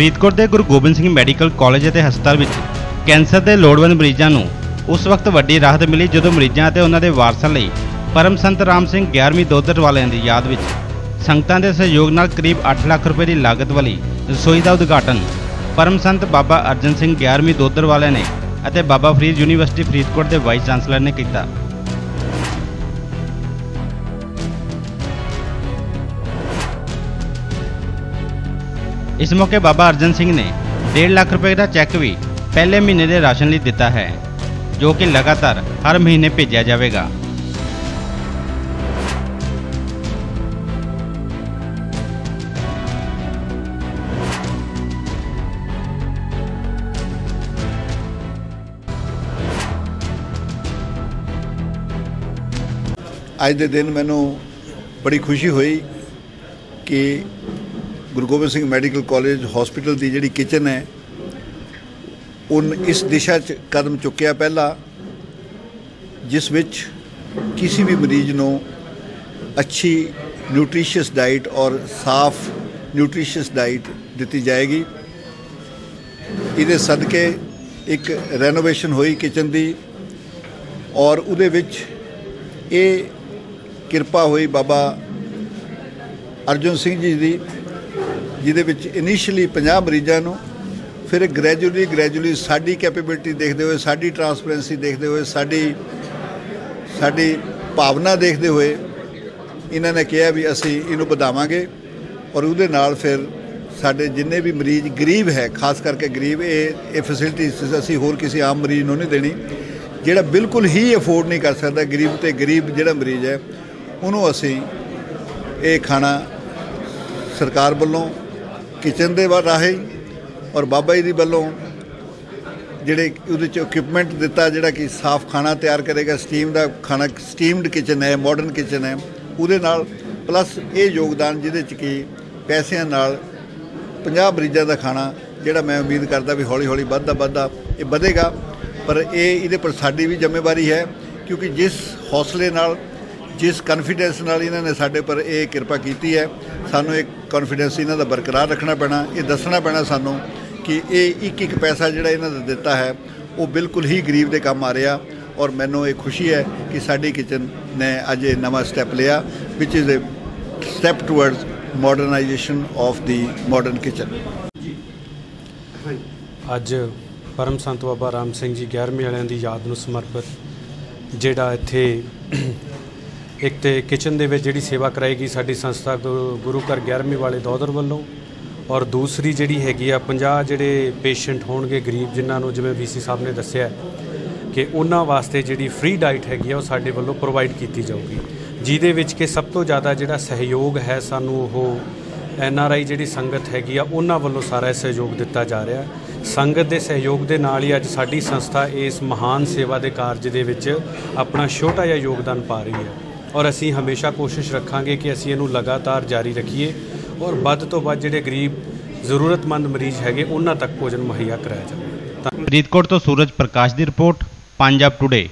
ਫਰੀਦਕੋਟ ਦੇ Guru Gobind Singh medical college ਅਤੇ ਹਸਪਤਾਲ ਵਿੱਚ ਕੈਂਸਰ ਦੇ ਲੋੜਵੰਦ ਮਰੀਜ਼ਾਂ ਨੂੰ ਉਸ ਵਕਤ ਵੱਡੀ ਰਾਹਤ ਮਿਲੀ ਜਦੋਂ ਮਰੀਜ਼ਾਂ ਅਤੇ ਉਹਨਾਂ ਦੇ ਵਾਰਸਾਂ ਲਈ ਪਰਮ ਸੰਤ ਰਾਮ ਸਿੰਘ 11ਵੀਂ ਦੋਧਰ ਵਾਲਿਆਂ ਦੀ ਯਾਦ ਵਿੱਚ ਸੰਗਤਾਂ ਦੇ ਸਹਿਯੋਗ ਨਾਲ ਕਰੀਬ 8 ਲੱਖ ਰੁਪਏ ਦੀ ਲਾਗਤ ਵਾਲੀ ਰਸੋਈ ਦਾ ਉਦਘਾਟਨ ਪਰਮ ਸੰਤ ਬਾਬਾ ਅਰਜਨ ਸਿੰਘ 11ਵੀਂ ਦੋਧਰ ਵਾਲਿਆਂ ਨੇ ਅਤੇ ਬਾਬਾ ਫਰੀਦ ਯੂਨੀਵਰਸਿਟੀ ਫਰੀਦਕੋਟ ਦੇ ਵਾਈਸ ਚਾਂਸਲਰ ਨੇ ਕੀਤਾ। ਇਸ ਮੌਕੇ ਬਾਬਾ ਅਰਜਨ ਸਿੰਘ ਨੇ 1.5 ਲੱਖ ਰੁਪਏ ਦਾ ਚੈੱਕ ਵੀ ਪਹਿਲੇ ਮਹੀਨੇ ਦੇ ਰਾਸ਼ਨ ਲਈ ਦਿੱਤਾ ਹੈ, ਜੋ ਕਿ ਲਗਾਤਾਰ ਹਰ ਮਹੀਨੇ ਭੇਜਿਆ ਜਾਵੇਗਾ। ਅੱਜ ਦੇ ਦਿਨ ਮੈਨੂੰ ਬੜੀ ਖੁਸ਼ੀ ਹੋਈ ਕਿ Guru Gobind Singh medical college hospital ਦੀ ਜਿਹੜੀ ਕਿਚਨ ਹੈ ਉਹ ਇਸ ਦਿਸ਼ਾ 'ਚ ਕਦਮ ਚੁੱਕਿਆ ਪਹਿਲਾ, ਜਿਸ ਵਿੱਚ ਕਿਸੇ ਵੀ ਮਰੀਜ਼ ਨੂੰ ਅੱਛੀ ਨਿਊਟ੍ਰੀਸ਼ੀਅਸ ਡਾਈਟ ਔਰ ਸਾਫ਼ ਨਿਊਟ੍ਰੀਸ਼ੀਅਸ ਡਾਈਟ ਦਿੱਤੀ ਜਾਏਗੀ। ਇਹਦੇ ਸਦਕੇ ਇੱਕ ਰੈਨੋਵੇਸ਼ਨ ਹੋਈ ਕਿਚਨ ਦੀ ਔਰ ਉਹਦੇ ਵਿੱਚ ਇਹ ਕਿਰਪਾ ਹੋਈ ਬਾਬਾ ਅਰਜਨ ਸਿੰਘ ਜੀ ਦੀ ਜਿਹਦੇ ਵਿੱਚ ਇਨੀਸ਼ੀਅਲੀ 50 ਮਰੀਜ਼ਾਂ ਨੂੰ, ਫਿਰ ਗ੍ਰੈਜੂਅਲੀ ਗ੍ਰੈਜੂਅਲੀ ਸਾਡੀ ਕੈਪੇਬਿਲਿਟੀ ਦੇਖਦੇ ਹੋਏ, ਸਾਡੀ ਟਰਾਂਸਪੇਰੈਂਸੀ ਦੇਖਦੇ ਹੋਏ, ਸਾਡੀ ਸਾਡੀ ਭਾਵਨਾ ਦੇਖਦੇ ਹੋਏ ਇਹਨਾਂ ਨੇ ਕਿਹਾ ਵੀ ਅਸੀਂ ਇਹਨੂੰ ਵਧਾਵਾਂਗੇ ਔਰ ਉਹਦੇ ਨਾਲ ਫਿਰ ਸਾਡੇ ਜਿੰਨੇ ਵੀ ਮਰੀਜ਼ ਗਰੀਬ ਹੈ, ਖਾਸ ਕਰਕੇ ਗਰੀਬ, ਇਹ ਇਹ ਫੈਸਿਲਿਟੀ ਅਸੀਂ ਹੋਰ ਕਿਸੇ ਆਮ ਮਰੀਜ਼ ਨੂੰ ਨਹੀਂ ਦੇਣੀ, ਜਿਹੜਾ ਬਿਲਕੁਲ ਹੀ ਅਫੋਰਡ ਨਹੀਂ ਕਰ ਸਕਦਾ, ਗਰੀਬ ਤੇ ਗਰੀਬ ਜਿਹੜਾ ਮਰੀਜ਼ ਹੈ, ਉਹਨੂੰ ਅਸੀਂ ਇਹ ਖਾਣਾ ਸਰਕਾਰ ਵੱਲੋਂ ਕਿਚਨ ਦੇ ਵਾ- ਰਾਹੀਂ ਔਰ ਬਾਬਾ ਜੀ ਦੀ ਵੱਲੋਂ ਜਿਹੜੇ ਉਹਦੇ ਚ ਇਕਵਿਪਮੈਂਟ ਦਿੱਤਾ, ਜਿਹੜਾ ਕਿ ਸਾਫ਼ ਖਾਣਾ ਤਿਆਰ ਕਰੇਗਾ ਸਟੀਮ ਦਾ ਖਾਣਾ ਸਟੀਮਡ ਕਿਚਨ ਹੈ ਮਾਡਰਨ ਕਿਚਨ ਹੈ, ਉਹਦੇ ਨਾਲ ਪਲੱਸ ਇਹ ਯੋਗਦਾਨ ਜਿਹਦੇ ਚ ਕਿ ਪੈਸਿਆਂ ਨਾਲ 50 ਮਰੀਜ਼ਾਂ ਦਾ ਖਾਣਾ, ਜਿਹੜਾ ਮੈਂ ਉਮੀਦ ਕਰਦਾ ਵੀ ਹੌਲੀ ਹੌਲੀ ਵੱਧਦਾ ਵੱਧਦਾ ਇਹ ਵਧੇਗਾ, ਪਰ ਇਹ ਇਹਦੇ ਪਰ ਸਾਡੀ ਵੀ ਜ਼ਿੰਮੇਵਾਰੀ ਹੈ, ਕਿਉਂਕਿ ਜਿਸ ਹੌਸਲੇ ਨਾਲ ਜਿਸ ਕੌਨਫੀਡੈਂਸ ਨਾਲ ਇਹਨਾਂ ਨੇ ਸਾਡੇ ਪਰ ਇਹ ਕਿਰਪਾ ਕੀਤੀ ਹੈ, ਸਾਨੂੰ ਇੱਕ ਕੌਨਫੀਡੈਂਸ ਇਹਨਾਂ ਦਾ ਬਰਕਰਾਰ ਰੱਖਣਾ ਪੈਣਾ, ਇਹ ਦੱਸਣਾ ਪੈਣਾ ਸਾਨੂੰ ਕਿ ਇਹ ਇੱਕ ਇੱਕ ਪੈਸਾ ਜਿਹੜਾ ਇਹਨਾਂ ਦਾ ਦਿੱਤਾ ਹੈ, ਉਹ ਬਿਲਕੁਲ ਹੀ ਗਰੀਬ ਦੇ ਕੰਮ ਆ ਰਿਹਾ ਔਰ ਮੈਨੂੰ ਇਹ ਖੁਸ਼ੀ ਹੈ ਕਿ ਸਾਡੀ ਕਿਚਨ ਨੇ ਅੱਜ ਇਹ ਨਵਾਂ ਸਟੈਪ ਲਿਆ ਵਿਚ is a step towards modernisation of the modern kitchen ਅੱਜ ਪਰਮ ਸੰਤ ਬਾਬਾ ਰਾਮ ਸਿੰਘ ਜੀ 11ਵੀਂ ਵਾਲਿਆਂ ਦੀ ਯਾਦ ਨੂੰ ਸਮਰਪਿਤ, ਜਿਹੜਾ ਇੱਥੇ ਇੱਕ ਤੇ ਕਿਚਨ ਦੇ ਵਿੱਚ ਜਿਹੜੀ ਸੇਵਾ ਕਰਾਏਗੀ ਸਾਡੀ ਸੰਸਥਾ ਗੁਰੂ ਗੁਰੂ ਘਰ 11ਵੀਂ ਵਾਲੇ ਦੌਦਰ ਵੱਲੋਂ ਔਰ ਦੂਸਰੀ ਜਿਹੜੀ ਹੈਗੀ ਆ 50 ਜਿਹੜੇ ਪੇਸ਼ੈਂਟ ਹੋਣਗੇ ਗਰੀਬ ਜਿਨ੍ਹਾਂ ਨੂੰ ਜਿਵੇਂ ਵੀਸੀ ਸਾਹਿਬ ਨੇ ਦੱਸਿਆ ਕਿ ਉਹਨਾਂ ਵਾਸਤੇ ਜਿਹੜੀ ਫ੍ਰੀ ਡਾਈਟ ਹੈਗੀ ਆ ਉਹ ਸਾਡੇ ਵੱਲੋਂ ਪ੍ਰੋਵਾਈਡ ਕੀਤੀ ਜਾਊਗੀ। ਜਿਹਦੇ ਵਿੱਚ ਕਿ ਸਭ ਤੋਂ ਜ਼ਿਆਦਾ ਜਿਹੜਾ ਸਹਿਯੋਗ ਹੈ ਸਾਨੂੰ ਉਹ ਐਨ ਆਰ ਆਈ ਜਿਹੜੀ ਸੰਗਤ ਹੈਗੀ ਆ ਉਹਨਾਂ ਵੱਲੋਂ ਸਾਰਾ ਸਹਿਯੋਗ ਦਿੱਤਾ ਜਾ ਰਿਹਾ। ਸੰਗਤ ਦੇ ਸਹਿਯੋਗ ਦੇ ਨਾਲ ਹੀ ਅੱਜ ਸਾਡੀ ਸੰਸਥਾ ਇਸ ਮਹਾਨ ਸੇਵਾ ਦੇ ਕਾਰਜ ਦੇ ਵਿੱਚ ਆਪਣਾ ਛੋਟਾ ਜਿਹਾ ਯੋਗਦਾਨ ਪਾ ਰਹੀ ਹੈ। ਔਰ ਅਸੀਂ ਹਮੇਸ਼ਾ ਕੋਸ਼ਿਸ਼ ਰੱਖਾਂਗੇ ਕਿ ਅਸੀਂ ਇਹਨੂੰ ਲਗਾਤਾਰ ਜਾਰੀ ਰੱਖੀਏ ਔਰ ਵੱਧ ਤੋਂ ਵੱਧ ਜਿਹੜੇ ਗਰੀਬ, ਜ਼ਰੂਰਤਮੰਦ ਮਰੀਜ਼ ਹੈਗੇ, ਉਹਨਾਂ ਤੱਕ ਭੋਜਨ ਮੁਹੱਈਆ ਕਰਾਇਆ ਜਾਵੇ। ਫਰੀਦਕੋਟ ਤੋਂ ਸੂਰਜ ਪ੍ਰਕਾਸ਼ ਦੀ ਰਿਪੋਰਟ, ਪੰਜਾਬ ਟੁਡੇ